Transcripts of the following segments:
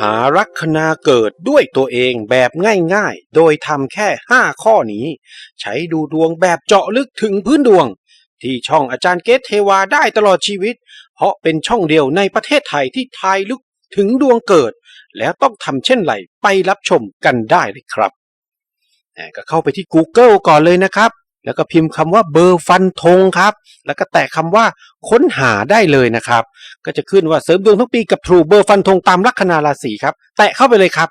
หาลัคนาเกิดด้วยตัวเองแบบง่ายๆ โดยทำแค่ 5 ข้อนี้ ใช้ดูดวงแบบเจาะลึกถึงพื้นดวง ที่ช่องอาจารย์เกตเทวาได้ตลอดชีวิต เพราะเป็นช่องเดียวในประเทศไทยที่ทายลึกถึงดวงเกิด แล้วต้องทำเช่นไรไปรับชมกันได้เลยครับก็เข้าไปที่ Google ก่อนเลยนะครับ แล้วก็พิมพ์คำว่าเบอร์ฟันธงครับ แล้วก็แตะคำว่าค้นหาได้เลยนะครับ ก็จะขึ้นว่าเสริมดวงทั้งปีกับทรูเบอร์ฟันธงตามลัคนาราศีครับ แตะเข้าไปเลยครับ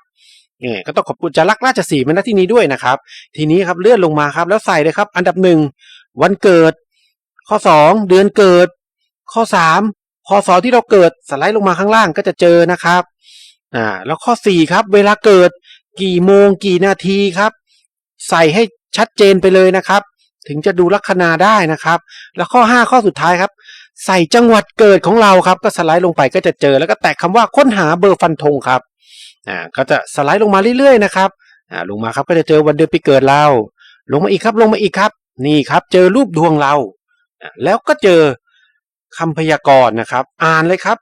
เนี่ยก็ต้องขอบคุณจารักราชสีมาณที่นี้ด้วยนะครับ ทีนี้ครับเลื่อนลงมาครับ แล้วใส่เลยครับ อันดับหนึ่งวันเกิด ข้อสองเดือนเกิด ข้อสามพศที่เราเกิดสไลด์ลงมาข้างล่างก็จะเจอนะครับอ่าแล้วข้อสี่ครับ เวลาเกิดกี่โมงกี่นาทีครับ ใส่ให้ชัดเจนไปเลยนะครับ ถึงจะดูลัคนาได้นะครับ แล้วข้อ 5 ข้อสุดท้ายครับ ใส่จังหวัดเกิดของเราครับ ก็สไลด์ลงไปก็จะเจอแล้วก็แตะคำว่าค้นหาเบอร์ฟันธงครับอ่าก็จะสไลด์ลงมาเรื่อยๆนะครับอ่าลงมาครับก็จะเจอวันเดือนปีเกิดเรา ลงมาอีกครับลงมาอีกครับ นี่ครับ เจอรูปดวงเรา แล้วก็เจอคำพยากรณ์นะครับ อ่านเลยครับ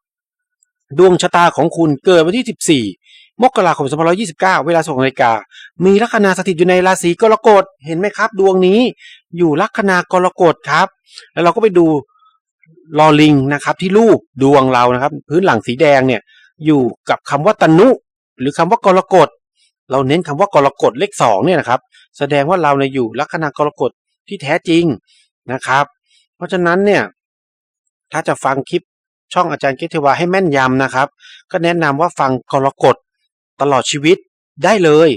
ดวงชะตาของคุณเกิดวันที่14 มกราคม2529 เวลา2นาฬิกา มีลัคนาสถิตอยู่ในราศีกรกฎ เห็นไหมครับ ดวงนี้อยู่ลัคนากรกฎครับ แล้วเราก็ไปดูลอลิงนะครับที่รูปดวงเรานะครับ พื้นหลังสีแดงเนี่ยอยู่กับคำว่าตนุหรือคำว่ากรกฎ เราเน้นคำว่ากรกฎเลขสองเนี่ยนะครับ แสดงว่าเราเนี่ยอยู่ลัคนากรกฎที่แท้จริงนะครับ เพราะฉะนั้นเนี่ยถ้าจะฟังคลิปช่องอาจารย์เกตเทวาให้แม่นยำนะครับ ก็แนะนำว่าฟังกรกฎ ตลอดชีวิตได้เลย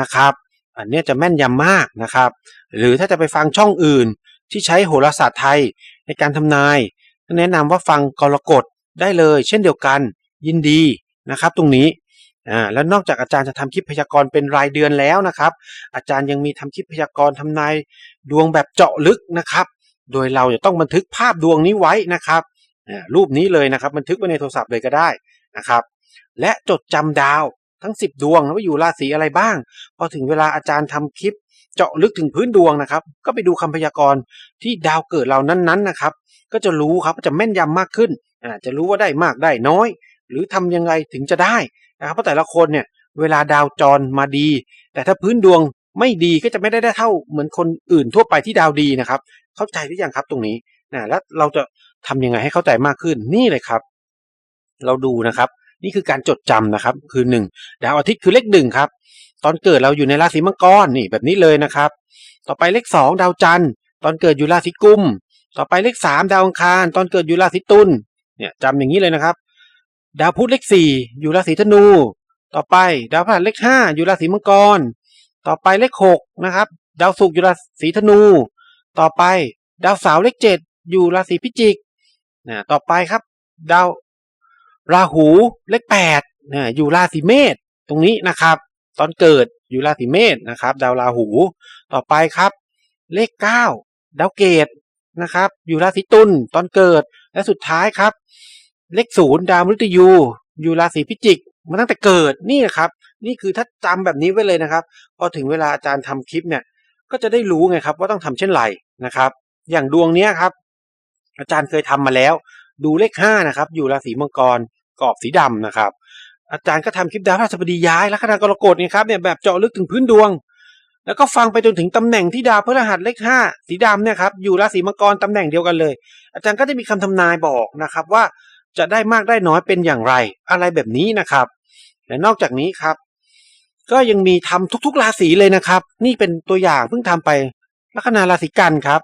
นะครับ อันนี้จะแม่นยำมากนะครับ หรือถ้าจะไปฟังช่องอื่นที่ใช้โหราศาสตร์ไทยในการทำนายก็แนะนำว่าฟังกรกฎได้เลย เช่นเดียวกันยินดีนะครับ ตรงนี้อ่าแล้วนอกจากอาจารย์จะทำคลิปพยากรณ์เป็นรายเดือนแล้วนะครับ อาจารย์ยังมีทำคลิปพยากรณ์ทำนายดวงแบบเจาะลึกนะครับ โดยเราจะต้องบันทึกภาพดวงนี้ไว้นะครับรูปนี้เลยนะครับ บันทึกไว้ในโทรศัพท์เลยก็ได้นะครับ และจดจำดาว ทั้ง 10 ดวงว่าอยู่ราศีอะไรบ้าง พอถึงเวลาอาจารย์ทำคลิป เจาะลึกถึงพื้นดวงนะครับ ก็ไปดูคำพยากรณ์ที่ดาวเกิดเรานั้นๆนะครับ ก็จะรู้ครับจะแม่นยำมากขึ้นอ่าจะรู้ว่าได้มากได้น้อย หรือทำยังไงถึงจะได้นะครับเพราะแต่ละคนเนี่ยเวลาดาวจรมาดี แต่ถ้าพื้นดวงไม่ดีก็จะไม่ได้ได้เท่าเหมือนคนอื่นทั่วไปที่ดาวดีนะครับ เข้าใจหรือยังครับตรงนี้นะแล้วเราจะทำยังไงให้เข้าใจมากขึ้นนี่เลยครับ เราดูนะครับ นี่คือการจดจำนะครับ คือหนึ่งดาวอาทิตย์คือเลขหนึ่งครับ ตอนเกิดเราอยู่ในราศีมังกรนี่แบบนี้เลยนะครับ ต่อไปเลขสองดาวจันทร์ตอนเกิดอยู่ราศีกุม ต่อไปเลขสามดาวอังคารตอนเกิดอยู่ราศีตุลเนี่ยจำอย่างนี้เลยนะครับ ดาวพุธเลขสี่อยู่ราศีธนู ต่อไปดาวพฤหัสเลขห้าอยู่ราศีมังกร ต่อไปเลขหกนะครับดาวศุกร์อยู่ราศีธนู ต่อไป ดาวเสาร์เลขเจ็ดอยู่ราศีพิจิกนะต่อไปครับ ดาว ราหูเลขแปดนะอยู่ราศีเมษตรงนี้นะครับ ตอนเกิดอยู่ราศีเมษนะครับ ดาวราหูต่อไปครับ เลขเก้าดาวเกตนะครับ อยู่ราศีตุลตอนเกิดและสุดท้ายครับ เลขศูนย์ดาวมฤตยูอยู่ราศีพิจิกมาตั้งแต่เกิดนี่นะครับ นี่คือถ้าจำแบบนี้ไว้เลยนะครับ พอถึงเวลาอาจารย์ทำคลิปเนี่ย ก็จะได้รู้ไงครับ ว่าต้องทำเช่นไรนะครับ อย่างดวงเนี้ยครับ อาจารย์เคยทำมาแล้ว ดูเลขห้านะครับ อยู่ราศีมังกร กรอบสีดำนะครับ อาจารย์ก็ทำคลิปดาวพฤหัสบดีย้ายลัคนากรกฎนี่ครับเนี่ยแบบเจาะลึกถึงพื้นดวง แล้วก็ฟังไปจนถึงตำแหน่งที่ดาวพฤหัสเลขห้าสีดำเนี่ยครับอยู่ราศีมังกรตำแหน่งเดียวกันเลย อาจารย์ก็จะมีคำทำนายบอกนะครับว่าจะได้มากได้น้อยเป็นอย่างไร อะไรแบบนี้นะครับ และนอกจากนี้ครับ ก็ยังมีทำทุกๆราศีเลยนะครับ นี่เป็นตัวอย่างเพิ่งทำไปลัคนาราศีกันครับ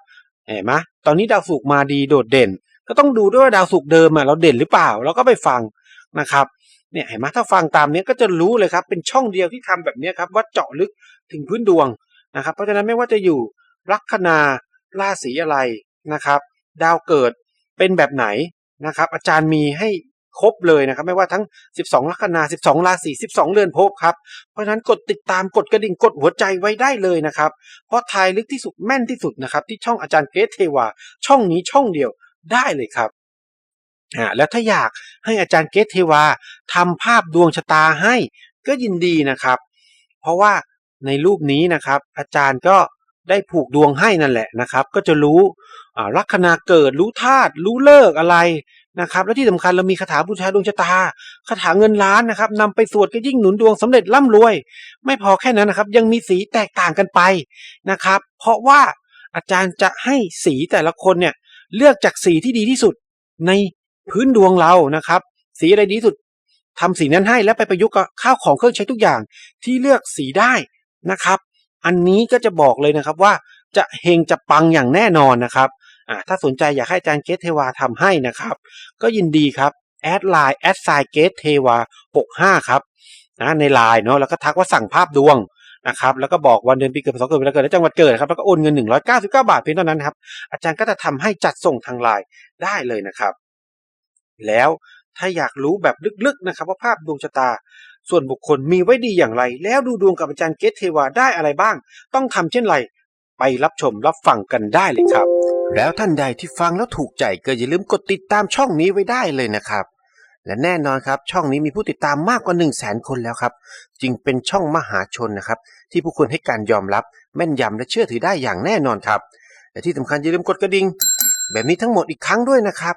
เห็นไหมตอนนี้ดาวศุกร์มาดีโดดเด่น ก็ต้องดูด้วยว่าดาวศุกร์เดิมอะเราเด่นหรือเปล่าเราก็ไปฟัง นะครับเนี่ยเห็นไหมถ้าฟังตามนี้ก็จะรู้เลยครับ เป็นช่องเดียวที่ทำแบบนี้ครับว่าเจาะลึกถึงพื้นดวงนะครับเพราะฉะนั้นไม่ว่าจะอยู่ลัคนาราศีอะไรนะครับ ดาวเกิดเป็นแบบไหนนะครับ อาจารย์มีให้ครบเลยนะครับ ไม่ว่าทั้ง 12 ลัคนา 12 ราศี 12 เรือนภพครับ เพราะฉะนั้นกดติดตามกดกระดิ่งกดหัวใจไว้ได้เลยนะครับ เพราะทายลึกที่สุดแม่นที่สุดนะครับ ที่ช่องอาจารย์เกรทเทวา ช่องนี้ช่องเดียวได้เลยครับ อ่าแล้วถ้าอยากให้อาจารย์เกรทเทวาทำภาพดวงชะตาให้ก็ยินดีนะครับ เพราะว่าในรูปนี้นะครับ อาจารย์ก็ได้ผูกดวงให้นั่นแหละนะครับ ก็จะรู้ลัคนาเกิดรู้ธาตุรู้เลิกอะไรนะครับ และที่สำคัญเรามีคาถาบูชาดวงชะตาคาถาเงินล้านนะครับนำไปสวดก็ยิ่งหนุนดวงสำเร็จร่ำรวย ไม่พอแค่นั้นนะครับ ยังมีสีแตกต่างกันไปนะครับ เพราะว่าอาจารย์จะให้สีแต่ละคนเนี่ยเลือกจากสีที่ดีที่สุดใน พื้นดวงเรานะครับ สีอะไรดีสุดทำสีนั้นให้แล้วไปประยุกต์กับข้าวของเครื่องใช้ทุกอย่างที่เลือกสีได้นะครับ อันนี้ก็จะบอกเลยนะครับว่าจะเฮงจะปังอย่างแน่นอนนะครับอ่าถ้าสนใจอยากให้อาจารย์เกตเทวาทำให้นะครับ ก็ยินดีครับแอดไลน์แอดไซเกตเทวา65ครับนะในไลน์เนาะแล้วก็ทักว่าสั่งภาพดวงนะครับแล้วก็บอกวันเดือนปีเกิดพศเกิดเวลาเกิดและจังหวัดเกิดครับแล้วก็โอนเงิน 199 บาทเพียงเท่านั้นครับอาจารย์ก็จะทำให้จัดส่งทางไลน์ได้เลยนะครับ แล้วถ้าอยากรู้แบบลึกๆนะครับว่าภาพดวงชะตา ส่วนบุคคลมีไว้ดีอย่างไร แล้วดูดวงกับอาจารย์เกตเทวาได้อะไรบ้าง ต้องทำเช่นไร ไปรับชมรับฟังกันได้เลยครับ แล้วท่านใดที่ฟังแล้วถูกใจก็อย่าลืมกดติดตามช่องนี้ไว้ได้เลยนะครับ และแน่นอนครับ ช่องนี้มีผู้ติดตามมากกว่า 1 0 0 0 0แสนคนแล้วครับ จึงเป็นช่องมหาชนนะครับ ที่ผู้คนให้การยอมรับแม่นยำและเชื่อถือได้อย่างแน่นอนครับและที่สำคัญอย่าลืมกดกระดิ่งแบบนี้ทั้งหมดอีกครั้งด้วยนะครับ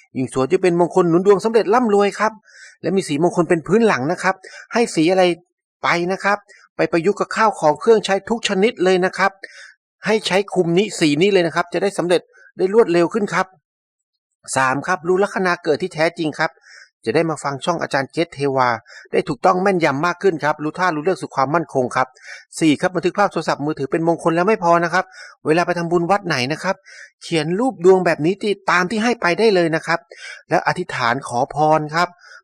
ยิ่งสวยจะเป็นมงคลหนุนดวงสำเร็จร่ำรวยครับ และมีสีมงคลเป็นพื้นหลังนะครับ ให้สีอะไรไปนะครับ ไปประยุกต์กับข้าวของเครื่องใช้ทุกชนิดเลยนะครับ ให้ใช้คุมนี้สีนี้เลยนะครับ จะได้สำเร็จได้รวดเร็วขึ้นครับสามครับรู้ลัคนาเกิดที่แท้จริงครับ จะได้มาฟังช่องอาจารย์เจษเทวา ได้ถูกต้องแม่นยำมากขึ้นครับ รู้ท่ารู้เรื่องสู่ความมั่นคงครับสี่ครับบันทึกภาพโทรศัพท์มือถือเป็นมงคลแล้วไม่พอนะครับ เวลาไปทำบุญวัดไหนนะครับ เขียนรูปดวงแบบนี้ที่ตามที่ให้ไปได้เลยนะครับ แล้วอธิษฐานขอพรครับ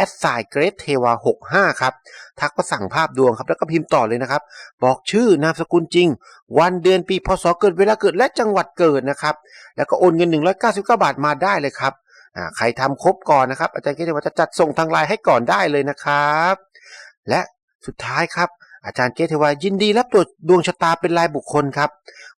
แอดไซเกรดเทวา65 ครับ ทักมาสั่งภาพดวงครับ แล้วก็พิมพ์ต่อเลยนะครับ บอกชื่อนามสกุลจริง วันเดือนปีพศเกิดเวลาเกิดและจังหวัดเกิดนะครับ แล้วก็โอนเงิน 199 บาทมาได้เลยครับใครทำครบก่อนนะครับ อาจารย์เกรดเทวาจะจัดส่งทางไลน์ให้ก่อนได้เลยนะครับ และสุดท้ายครับอาจารย์เกตเทวายินดีรับตรวจดวงชะตาเป็นรายบุคคลครับ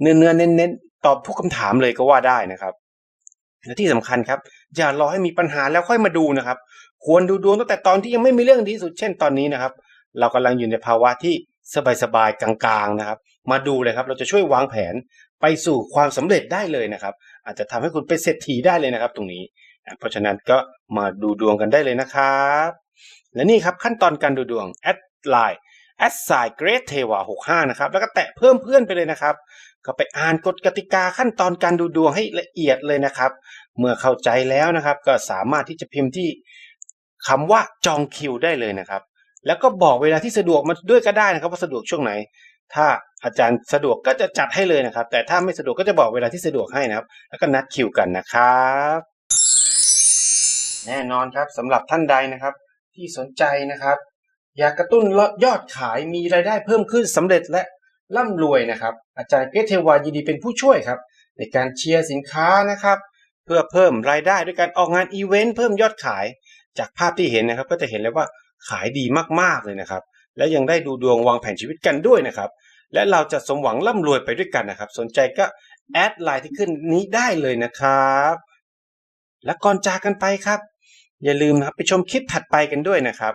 เนื้อเนื้อเน้นๆตอบทุกคำถามเลยก็ว่าได้นะครับและที่สำคัญครับอย่ารอให้มีปัญหาแล้วค่อยมาดูนะครับ ควรดูดวงตั้งแต่ตอนที่ยังไม่มีเรื่องดีสุดเช่นตอนนี้นะครับ เรากำลังอยู่ในภาวะที่สบายๆกลางๆนะครับ มาดูเลยครับ เราจะช่วยวางแผนไปสู่ความสำเร็จได้เลยนะครับ อาจจะทำให้คุณเป็นเศรษฐีได้เลยนะครับ ตรงนี้ เพราะฉะนั้นก็มาดูดวงกันได้เลยนะครับ และนี่ครับขั้นตอนการดูดวงแอดไลน์ แอดไซเกรดเทวา65 นะครับ แล้วก็แตะเพิ่มเพื่อนไปเลยนะครับ ก็ไปอ่านกฎกติกาขั้นตอนการดูดวงให้ละเอียดเลยนะครับ เมื่อเข้าใจแล้วนะครับ ก็สามารถที่จะพิมพ์ที่คำว่าจองคิวได้เลยนะครับ แล้วก็บอกเวลาที่สะดวกมาด้วยก็ได้นะครับว่าสะดวกช่วงไหน ถ้าอาจารย์สะดวกก็จะจัดให้เลยนะครับ แต่ถ้าไม่สะดวกก็จะบอกเวลาที่สะดวกให้นะครับ แล้วก็นัดคิวกันนะครับแน่นอนครับสำหรับท่านใดนะครับ ที่สนใจนะครับ อยากกระตุ้นยอดขายมีรายได้เพิ่มขึ้นสำเร็จและร่ำรวยนะครับ อาจารย์เกรเทวายินดีเป็นผู้ช่วยครับ ในการเชียร์สินค้านะครับ เพื่อเพิ่มรายได้ด้วยการออกงานอีเวนต์เพิ่มยอดขายจากภาพที่เห็นนะครับ ก็จะเห็นเลยว่าขายดีมากๆเลยนะครับ และยังได้ดูดวงวางแผนชีวิตกันด้วยนะครับ และเราจะสมหวังร่ำรวยไปด้วยกันนะครับ สนใจก็แอดไลน์ที่ขึ้นนี้ได้เลยนะครับ และก่อนจากกันไปครับ อย่าลืมนะครับไปชมคลิปถัดไปกันด้วยนะครับ